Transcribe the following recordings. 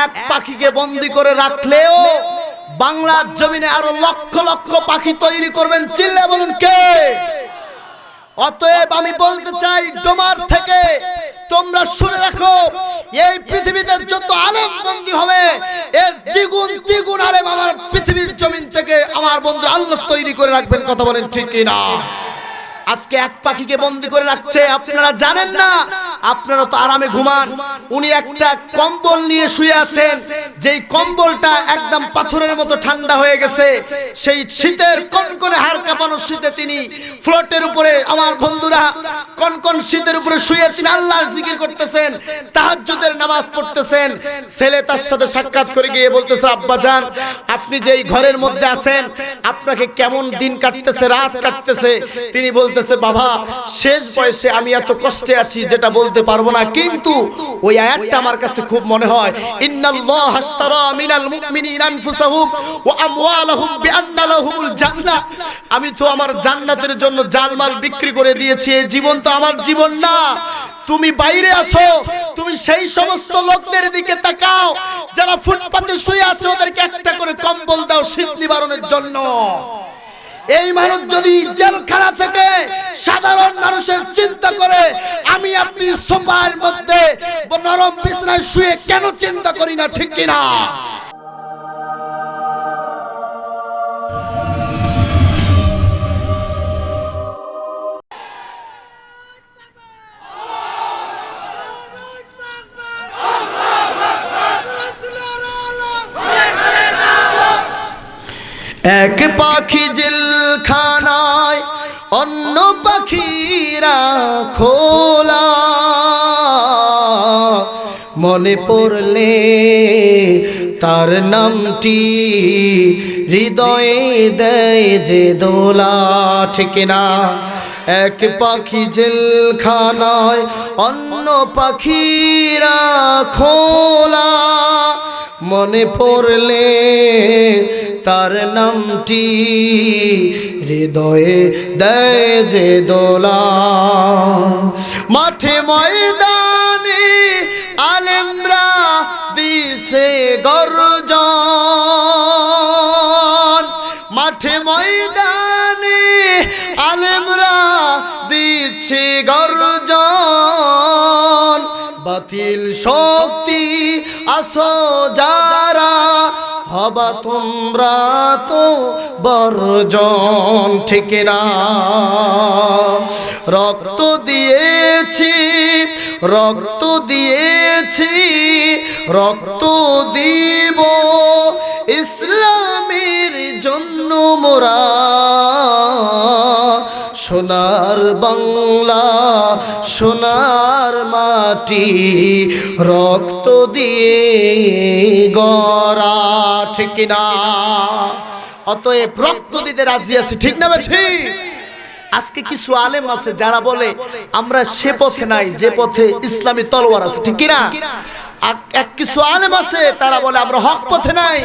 এক পাখিকে বন্দি করে রাখলেও বাংলার জমিনে আরও লক্ষ লক্ষ পাখি তৈরি করবেন। চিল্লে বলুন কে? অতএব আমি বলতে চাই, ডোমার থেকে তোমরা শুনে রাখো, এই পৃথিবীতে যত আলেম বন্দী হবে, এর দ্বিগুণ দ্বিগুণ আলেম আমার পৃথিবীর জমিন থেকে আমার বন্ধু আল্লাহ তৈরি করে রাখবেন। কথা বলেন ঠিক কিনা? আজকে এক পাখিকে বন্দি করে রাখছে, আপনারা জানেন না। আপনারা তো আরামে ঘুমান। উনি একটা কম্বল নিয়ে শুয়ে আছেন। যেই কম্বলটা একদম পাথরের মতো ঠান্ডা হয়ে গেছে। সেই শীতের কনকনে হাড় কাঁপানো শীতে তিনি ফ্লোটের উপরে, আমার বন্ধুরা, কনকন শীতের উপরে শুয়ে তিনি আল্লাহর জিকির করতেছেন, তাহাজ্জুদের নামাজ পড়তেছেন। ছেলে তার সাথে সাক্ষাৎ করে গিয়ে বলতেছে, আব্বা জান, আপনি যেই ঘরের মধ্যে আছেন, আপনাকে কেমন দিন কাটতেছে, রাত কাটতেছে? তিনি বলতেছে, বাবা, শেষ বয়সে আমি এত কষ্টে আছি যেটা বলতে পারব না। কিন্তু ওই আয়াতটা আমার কাছে খুব মনে হয়, ইন্নাল্লাহ হাশতারা মিনাল মুমিনিনা আনফুসাহুম ওয়া আমওয়ালাহুম বিআন্না লাহুমুল জান্নাহ। আমি তো আমার জান্নাতের জন্য জানমাল বিক্রি করে দিয়েছি, এই জীবন তো আমার জীবন না। তুমি বাইরে আছো, তুমি সেই সমস্ত লোকদের দিকে তাকাও, যারা ফুটপাতে শুয়ে আছে, ওদেরকে একটা করে কম্বল দাও, শীত নিবারণের জন্য। এই মানুষ যদি জেলখানা থেকে সাধারণ মানুষের চিন্তা করে, আমি আপনি সোফার মধ্যে নরম বিছনায় শুয়ে কেন চিন্তা করি না, ঠিক কিনা? পাখিরা খোলা। মনে পড়লে তার নামটি হৃদয়ে দেয় যে দোলা। ঠিক না, এক পাখি জেলখানায় অন্য পাখিরা খোলা। মনে পড়লে তার নামটি হৃদয়ে দেয় যে দোলা। মাঠে ময়দানে আলেমরা দিছে গর্জন। মাঠে ময়দানে আলেমরা দিচ্ছে গর্জন। বাতিল শক্তি আসো যারা হবা তোমরা তো বর্জন, ঠিক না? রক্ত দিয়েছি রক্ত দিয়েছি, রক্ত দিব ইসলামের জন্য মোরা। সোনার বাংলা, সোনার মাটি রক্ত দিয়ে গড়া, ঠিক না অতএব রক্ত দিতে রাজি আছি, ঠিক না ঠিক আজকে কিছু আলেম আছে যারা বলে, আমরা সে পথে নাই, যে পথে ইসলামী তলোয়ার আছে, ঠিক কিনা? এক কিছু আলেম আছে, তারা বলে আমরা হক পথে নাই।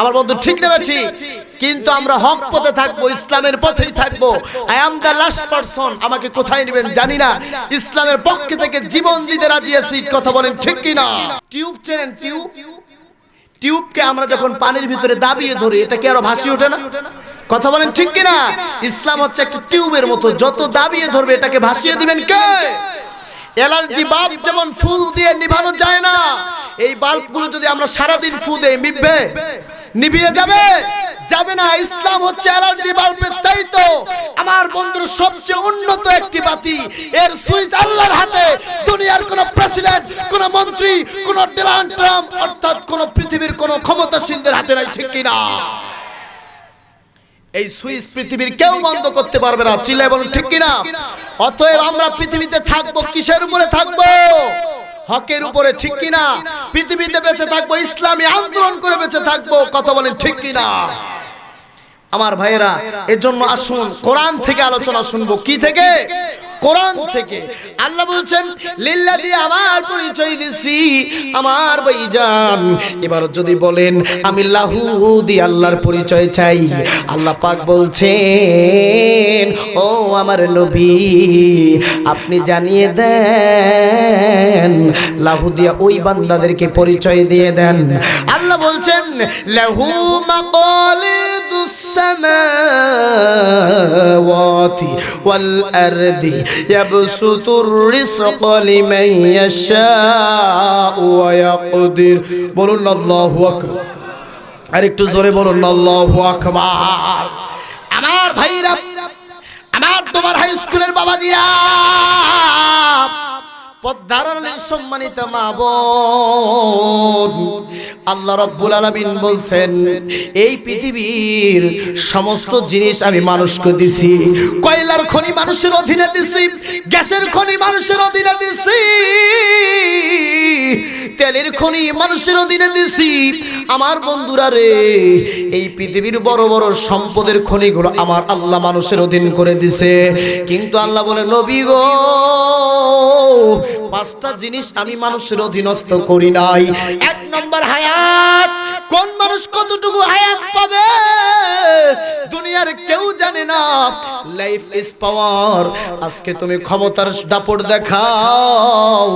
আমার বন্ধু ঠিক নেবেছি কিন্তু আমরা হক পথে থাকব, ইসলামের পথেই থাকব। I am the last person আমাকে কোথায় নেবেন জানি না। ইসলামের পক্ষে থেকে জীবন দিতে রাজি আছি, কথা বলেন ঠিক কিনা টিউব চেনেন, টিউব? টিউবকে আমরা যখন পানির ভিতরে দাবিয়ে ধরি, এটা কি আরও ভাসি ওঠে না? কথা বলেন ঠিক কিনা ইসলাম হচ্ছে একটা টিউবের মতো, যত দাবিয়ে ধরবে এটাকে ভাসিয়ে দিবেন কে? অ্যালার্জি বাল্ব যেমন ফুল দিয়ে নিভানো যায় না এই বাল্বগুলো যদি আমরা সারাদিন ফু দেই নিভবে নিভিয়ে যাবে। যাবে না ইসলাম হচ্ছে অ্যালার্জি বাল্বের চাইতো। আমার বন্ধুর সবচেয়ে উন্নত একটি বাতি এর সুইচ আল্লাহর হাতে। দুনিয়ার কোন প্রেসিডেন্ট কোন মন্ত্রী কোন ডোনাল্ড ট্রাম্প অর্থাৎ কোন পৃথিবীর কোন ক্ষমতাসীনদের হাতে নাই ঠিক কিনা? এই সুইচ পৃথিবীর কেউ বন্ধ করতে পারবে না। চিল্লায় বলুন ঠিক কিনা? অতএব আমরা পৃথিবীতে থাকব কিসের উপরে থাকব? হকের উপরে ঠিক কিনা? পৃথিবীতে বেঁচে থাকব ইসলামী আন্দোলন করে বেঁচে থাকব কথা বলেন ঠিক কিনা? আমার ভাইয়েরা এর জন্য আসুন কোরআন থেকে আলোচনা শুনব। কি থেকে? কোরআন থেকে। আল্লাহ বলছেন লিল্লা দিয়ে আমার পরিচয় দিছি আমার ভাইজান। এবার যদি বলেন আমি লাহু দিয়ে আল্লাহর পরিচয় চাই। আল্লাহ পাক বলছেন ও আমার নবী আপনি জানিয়ে দেন লাহু দিয়া ওই বান্দাদেরকে পরিচয় দিয়ে দেন। আল্লাহ বলছেন লাহু মাকালিদুস সামাওয়াতি ওয়াল রিজকা লিমান ইয়াশাউ ওয়া ইয়াকদির। বলুন, আল্লাহু আকবার। আর একটু জোরে বলুন, আল্লাহু আকবার। আমার ভাইরা, আমার তোমার হাই স্কুলের বাবাজিরা পদ্মারণের সম্মানিত মা বোন, আল্লাহ রব্বুল আলামিন বলছেন, এই পৃথিবীর সমস্ত জিনিস আমি মানুষকে দিছি। কয়লার খনি মানুষের অধীনে দিছি, গ্যাসের খনি মানুষের অধীনে দিছি। তেলের খনি মানুষের অধীনে দিছি। আমার বন্ধুরা রে, এই পৃথিবীর বড় বড় সম্পদের খনিগুলো আমার আল্লাহ মানুষের অধীন করে দিছে। কিন্তু আল্লাহ বলে, নবী গো পাঁচটা জিনিস আমি মানুষের অধীনস্থ করি নাই। এক নম্বর হায়াত, কোন মানুষ কতটুকু হায়াত পাবে? দুনিয়ার কেউ জানে না। লাইফ ইজ পাওয়ার আজকে তুমি ক্ষমতার দাপট দেখাও।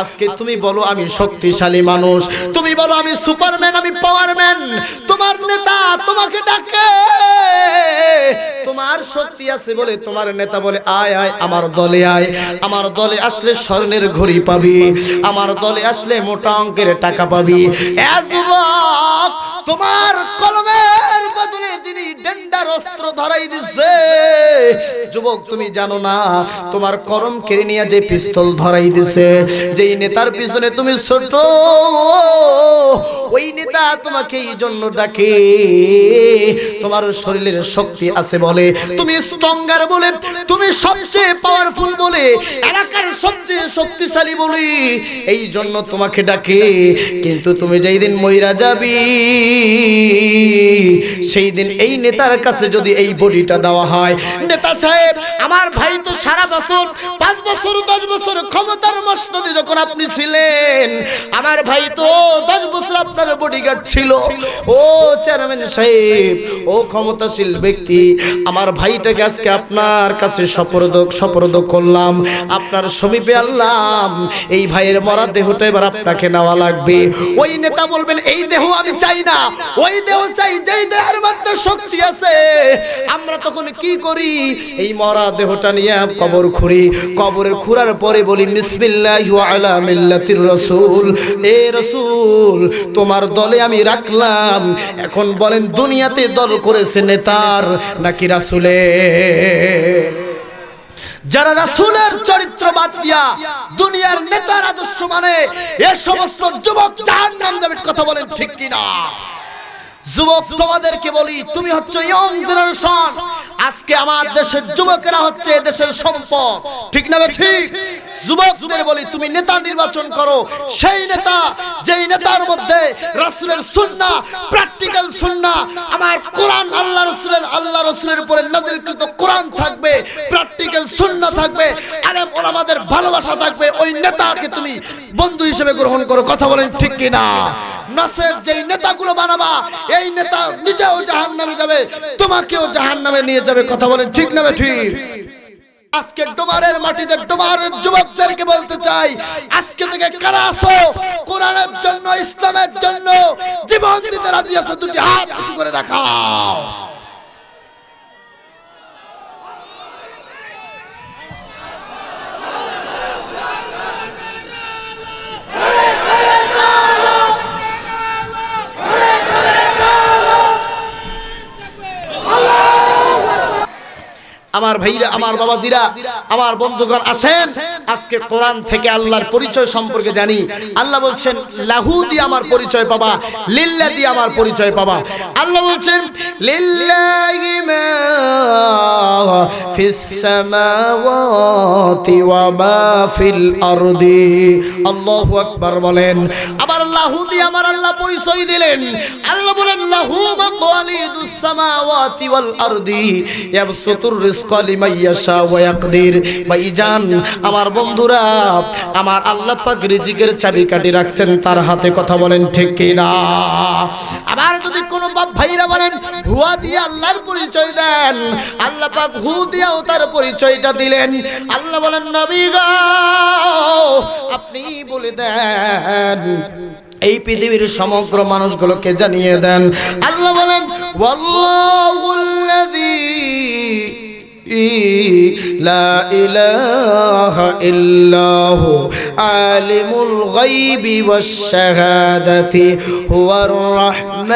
আজকে তুমি বলো আমি শক্তিশালী মানুষ। তুমি বলো আমি সুপারম্যান, আমি পাওয়ারম্যান। তোমার নেতা তোমাকে ডাকে। তোমার শক্তি আছে বলে তোমার নেতা বলে, আয় আয়, আমার দলে আয়। আমার দলে আসলে স্বর্ণের ঘড়ি পাবি, আমার দলে আসলে মোটা অঙ্কের টাকা পাবি। তোমার কলমের বদলে যিনি ডেন্ডার অস্ত্র ধরাই দিছে, যুবক তুমি জানো না, তোমার করম কেড়ে নিয়ে যে পিস্তল ধরাই দিছে, যেই নেতার পিছনে তুমি ছোট, ওই নেতা তোমাকে এই জন্য ডাকে, তোমার শরীরের শক্তি আছে বলে, তুমি স্ট্রঙ্গার বলে, তুমি সবচেয়ে পাওয়ারফুল বলে, এলাকার সবচেয়ে শক্তিশালী বলে, এই জন্য তোমাকে ডাকে, কিন্তু তুমি যেই দিন মইরা যাবি সেই দিন এই নেতার কাছে যদি এই বডিটা দেওয়া হয়। নেতা সাহেব, আমার ভাই তো সারা বছর, পাঁচ বছর, দশ বছর ক্ষমতার মসনদে যখন আপনি ছিলেন, আমার ভাই তো দশ বছর আপনার বডিগার্ড ছিল। ও চেয়ারম্যান সাহেব, ও ক্ষমতাশীল ব্যক্তি, আমার ভাইটাকে আজকে আপনার কাছে সপরদ সপরদ করলাম। আপনার সমীপে আনলাম এই ভাইয়ের মরা দেহটা এবার আপনাকে নেওয়া লাগবে। ওই নেতা বলবেন, এই দেহ আমি চাই না। ওই দেহ চাই যেই দেহের মধ্যে শক্তি আছে। আমরা তখন কি করি? এই মরা দেহটা নিয়ে কবর খুঁড়ি। কবরের খুঁড়ার পরে বলি, বিসমিল্লাহি ওয়া আলা মিল্লাতির রাসূল। এ রাসূল, তোমার দলে আমি রাখলাম। এখন বলেন, দুনিয়াতে দল করেছে নেতার নাকি রাসূলের? যারা রাসুলের চরিত্র বাদ দিয়া দুনিয়ার নেতার আদর্শ মানে এ সমস্ত যুবক জাহান্নাম যাবে কথা বলেন ঠিক কিনা? যুবক, তোমাদেরকে বলি, তুমি হচ্ছে ইয়ং জেনারেশন। আজকে আমার দেশের যুবকেরা হচ্ছে দেশের সম্পদ। ঠিক না ঠিক যুবকদের বলি তুমি নেতা নির্বাচন করো। সেই নেতা যেই নেতার মধ্যে রাসূলের সুন্নাহ প্র্যাকটিক্যাল সুন্নাহ আমার কোরআন আল্লাহ রাসূলের আল্লাহ রাসূলের উপরে নাযিলকৃত কোরআন থাকবে প্র্যাকটিক্যাল সুন্নাহ থাকবে আলেম ওলামাদের ভালোবাসা থাকবে ওই নেতাকে তুমি বন্ধু হিসেবে গ্রহণ করো। কথা বলেন ঠিক কি না নাসের যেই নেতাগুলো বানাবা, এই নেতা নিজেও জাহান নামে যাবে, তোমাকেও জাহান নামে নিয়ে যাবে, কথা বলেন ঠিক না ঠিক আজকে ডোমারের মাটিতে ডোমারের যুবকদেরকে বলতে চাই, আজকে থেকে কারা আসো কোরআনের জন্য, ইসলামের জন্য, জীবন দিতে রাজি আছো? দুটি হাত করে দেখাও। আমার ভাইরা আমার বাবাজিরা আমার বন্ধুগণ আসেন আজকে কোরআন থেকে আল্লাহর পরিচয় সম্পর্কে জানি। আল্লাহ বলছেন লাহু দিয়ে আমার পরিচয় পাবা লিল্লা দিয়ে আমার পরিচয় পাবা। আল্লাহ বলছেন, লিল্লাহি মা ফিস সামাওয়াতি ফিল আরদি। আল্লাহু আকবার বলেন। আবার লাহু দিয়ে আমার আল্লাহ পরিচয় দিলেন। আল্লাহ বলেন লাহু মাকালিদুস সামাওয়াতি ওয়াল আরদি, ইয়াবসুতুর আমার বন্ধুরা, আমার আল্লাহ পাক রিজিকের চাবিকাঠি রাখছেন, তার হাতে কথা বলেন, ঠিক কি না? আবার যদি কোন বাপ ভাইরা বলেন, হুয়া দিয়ে আল্লাহর পরিচয় দেন, আল্লাহ পাক হু দিয়েও তার পরিচয়টা দিলেন। আল্লাহ বলেন, নবী আপনি বলে দেন, এই পৃথিবীর সমগ্র মানুষগুলোকে জানিয়ে দেন। আল্লাহ বলেন لا إله إلا هو عالم الغيب والشهادة هو الرحمن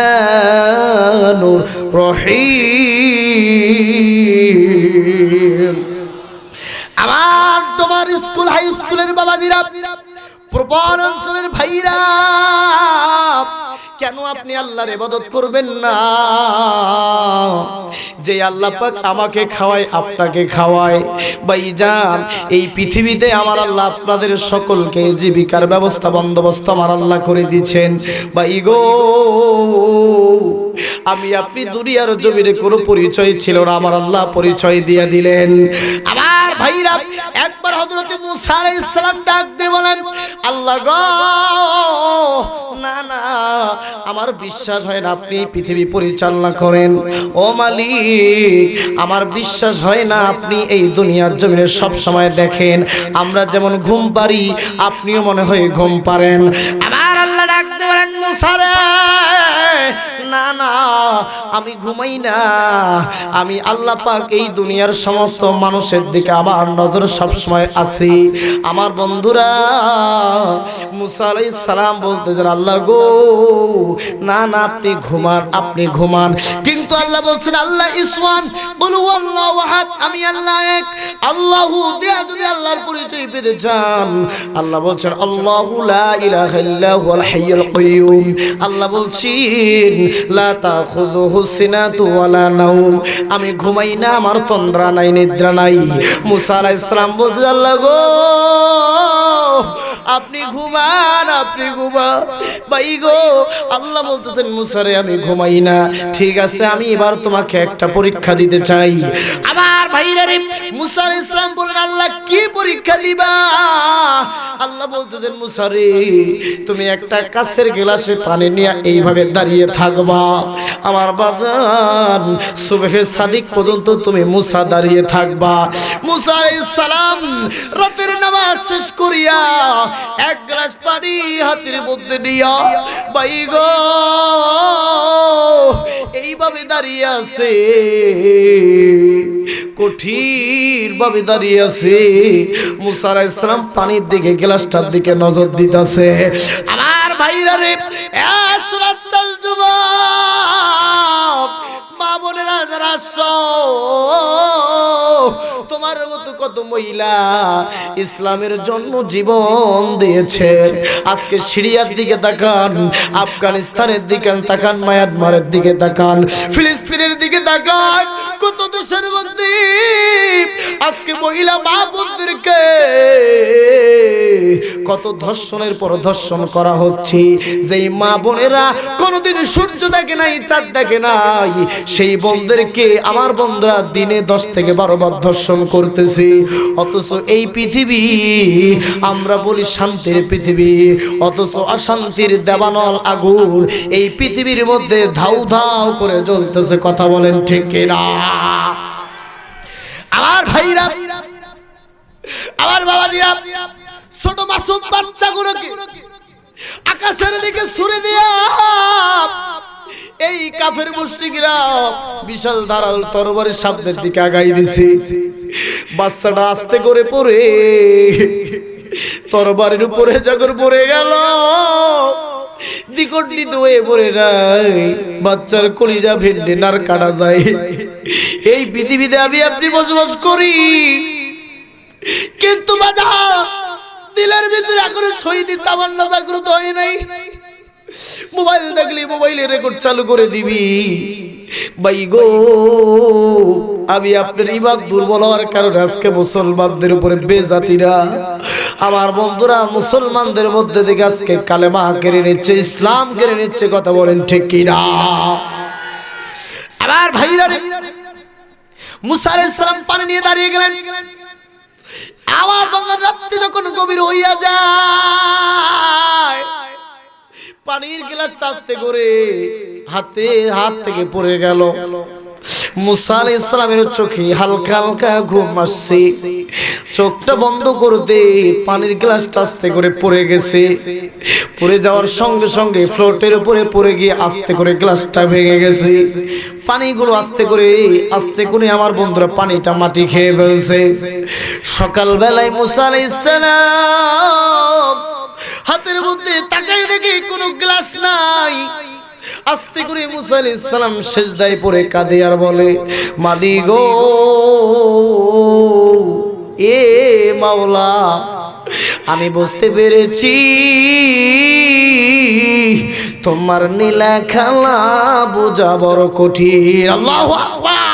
الرحيم আমার তোমার স্কুল হাই স্কুলের বাবাজিরা প্রপার অঞ্চলের ভাইরা, কেন আপনি আল্লাহর ইবাদত করবেন না? যে আল্লাহ পাক আমাকে খাওয়ায়, আপনাকে খাওয়ায়। ভাইজান, এই পৃথিবীতে আমার আল্লাহ আপনাদের সকলকে জীবিকার ব্যবস্থা, বন্দোবস্ত আমার আল্লাহ করে দিয়েছেন। ভাই গো, আমি আপনি দুনিয়ার জমিনে কোনো পরিচয় ছিল না, আমার আল্লাহ পরিচয় দিয়ে দিলেন। আমার ভাইরা, একবার হযরত মুসা আলাইহিস সালাম ডাক দিয়ে বলেন, আল্লাহ গো, না না, আমার বিশ্বাস হয় না আপনি পৃথিবী পরিচালনা করেন। ও মালিক, আমার বিশ্বাস হয় না আপনি এই দুনিয়ার জমিনে সব সময় দেখেন। আমরা যেমন ঘুম পারি, আপনিও মনে হয় ঘুম পারেন। আমার আমি ঘুমাই না। আমি আল্লাহ পাক এই দুনিয়ার সমস্ত মানুষের দিকে আমার নজর সব সময় আছি আমার বন্ধুরা, মুসা আলাইহিস সালাম বলতেছেন, আল্লাহ গো, না না, আপনি ঘুমান আপনি ঘুমান। কিন্তু আল্লাহ বলছেন, আল্লাহ ইসওয়ান বলু আল্লাহু আমি আল্লাহ এক। আল্লাহু দেয়া যদি আল্লাহর পরিচয় পেতে চান। আল্লাহ বলছেন, আল্লাহু লা ইলাহা ইল্লা হুয়াল হাইয়ুল কাইয়ুম আল্লাহ বলছেন, লা তাখুযুহু সিনাতু ওয়ালা নাওম। আমি ঘুমাই না, আমার তন্দ্রা নাই, নিদ্রা নাই। মুসা আলাইহিস সালাম গো, আপনি ঘুমান আপনি ঘুমান। ভাই গো, আল্লাহ বলতেছেন, মুসারে, আমি ঘুমাই না। ঠিক আছে, আমি এবার তোমাকে একটা পরীক্ষা দিতে চাই। আমার ভাইরা রে মুসা আলাইহিস সালাম বলেন আল্লাহ, কি পরীক্ষা দিবা? আল্লাহ বলতেছেন, মুসারে, তুমি একটা কাছের গ্লাসে পানি নিয়ে এইভাবে দাঁড়িয়ে থাকবা। আমার বাজান সুবহে সাদিক পর্যন্ত তুমি মুসা দাঁড়িয়ে থাকবা। মুসা সালাম রাতের নামাজ শেষ করিয়া এক গ্লাস পানি হাতের মধ্যে নিয়া বাই গো, এইভাবে দাঁড়িয়ে আছে, কঠিন ভাবে দাঁড়িয়ে আছে। মুসা আলাইহিস সালাম পানির দিকে গ্লাসটার দিকে নজর দিতেছে। আমার ভাইরা রে এসরাস্তাল যুবক যারা তোমার মতো কত মহিলা ইসলামের জন্য জীবন দিয়েছে। আজকে সিরিয়ার দিকে তাকান, আফগানিস্তানের দিকে তাকান, মায়ানমারের দিকে তাকান, ফিলিস্তিনের দিকে তাকান। কত দেশের মধ্যে আজকে মহিলা মা বোনদেরকে কত ধর্ষণের পর ধর্ষণ করা হচ্ছে। যেই মা বোনেরা কোনোদিন সূর্য দেখে নাই, চাঁদ দেখে নাই, সেই বোনদেরকে আমার বন্ধুরা দিনে দশ থেকে বারো বার ধর্ষণ করতেছে। অথচ এই পৃথিবী, আমরা বলি শান্তির পৃথিবী, অথচ অশান্তির দেবানল আগুন এই পৃথিবীর মধ্যে ধাউ ধাউ করে জ্বলতেছে, কথা বলেন ঠিক কিনা? আমার ভাইরা, আমার বাবা দিরা ছোট মাসুম বাচ্চাগুলোকে আকাশের দিকে ছুড়ে দিয়া, এই কাফের মুশরিকরা বিশাল ধারাল তরবারির সামনের দিকে আগাই দিছে। বাচ্চাটা আস্তে করে পড়ে, তরবারির উপরে যখন পড়ে গেল দ্বিকণ্ডিত হয়ে পড়ে নাই। বাচ্চার কলিজা ভেন্ডে নার কাটা যায়। এই পৃথিবীতে আমি আপনি বসবাস করি। কিন্তু বাজার দিলের ভিতরে এখনও শহীদ তামান্না জাগ্রত হয় নাই। মোবাইল দেখলে, মোবাইলে রেকর্ড চালু করে দিবি। ভাই গো, আমি আপনার ইবাদ দুর্বল হওয়ার কারণে আজকে মুসলমানদের উপরে বেজাতিরা। আমার বন্ধুরা, মুসলমানদের মধ্যে থেকে আজকে কালেমা কেড়ে নিচ্ছে, ইসলাম কেড়ে নিচ্ছে, কথা বলেন ঠিক কিনা? আবার ভাইরা মুসা আলাইহিস সালাম পানি নিয়ে দাঁড়িয়ে গেলেন। আমার বাংলার রাত্রি যখন গভীর হইয়া যায়, পানির গ্লাসটা আস্তে করে হাতে হাত থেকে পড়ে গেল। মুসা আলাইহিস সালামের চোখে হালকা হালকা ঘুম আসছে। চোখটা বন্ধ করতে পানির গ্লাসটা আস্তে করে পড়ে গেছে। পড়ে যাওয়ার সঙ্গে সঙ্গে ফ্লোটের উপরে পড়ে গিয়ে আস্তে করে গ্লাসটা ভেঙে গেছে। পানিগুলো আস্তে করে আস্তে করে আমার বন্ধুরা পানিটা মাটি খেয়ে ফেলছে। সকালবেলায় মুসা আলাইহিস সালাম হাতের মধ্যে তাকাই দেখি কোনো গ্লাস নাই। আস্তে করে মুসা আলাইহিস সালাম সেজদায় পড়ে কাঁদে আর বলে, মালি গো, এ মাওলা, আমি বুঝতে পেরেছি তোমার নীলা খেলা বোঝা বড় কঠিন। আল্লাহু আকবার।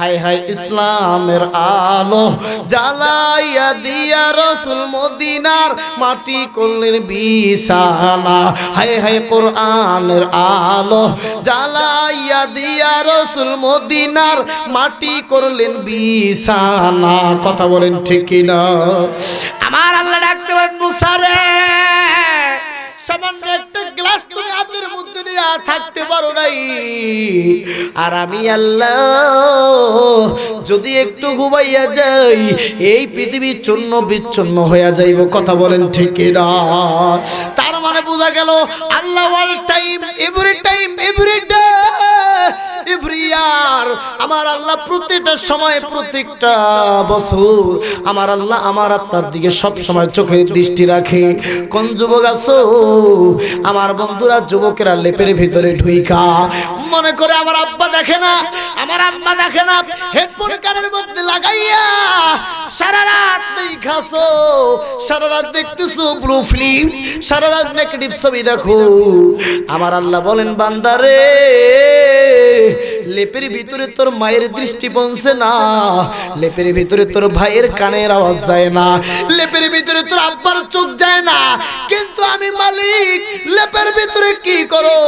হাই হাই, ইসলামের আলো জ্বালাইয়া দিয়া রসুল মদিনার মাটি করলেন বিছানা। হাই হাই, কোরআনের আলো জ্বালাইয়া দিয়া রসুল মদিনার মাটি করলেন বিছানা। কথা বলেন ঠিক কিনা? আমার আল্লাহ ডাকতে পারেন মুসারে। একটা গ্লাস মধ্যে নিয়ে থাকতে পারো আর আমি আল্লাহ, যদি একটু ঘুমাইয়া যাই, এই পৃথিবী চূন্য বিচ্ছন্ন হইয়া যাইব, কথা বলেন ঠিক তার মানে বোঝা গেল, Allah time every time every day year আমার আল্লাহ প্রত্যেকটা সময় প্রত্যেকটা বছর আমার আল্লাহ আমার আপনার দিকে সব সময় চোখের দৃষ্টি রাখে। কোন যুবক আছো? আমার বন্ধুরা, যুবকেরা লেপের ভিতরে ঢুইকা। মনে করে আমার আব্বা দেখে না, আমার আম্মা দেখে না, হেডফোন কানের মধ্যে লাগাইয়া সারা রাত দেখাছো, সারা রাত দেখতেছো ব্লু ফিল্ম সারা রাত নেগেটিভ ছবি দেখো। আমার আল্লাহ বলেন বান্দারে লেপের ভিতরে তোর মায়ের দৃষ্টি পৌঁছে না, লেপের ভিতরে তোর ভাইয়ের কানের আওয়াজ যায় না, লেপের ভিতরে তোর আব্বার চোখ যায় না। কিন্তু আমি মালিক, লেপের ভিতরে কি করো?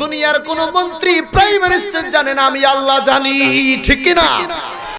দুনিয়ার কোন মন্ত্রী প্রাইম মিনিস্টার জানে না, আমি আল্লাহ জানি, ঠিক না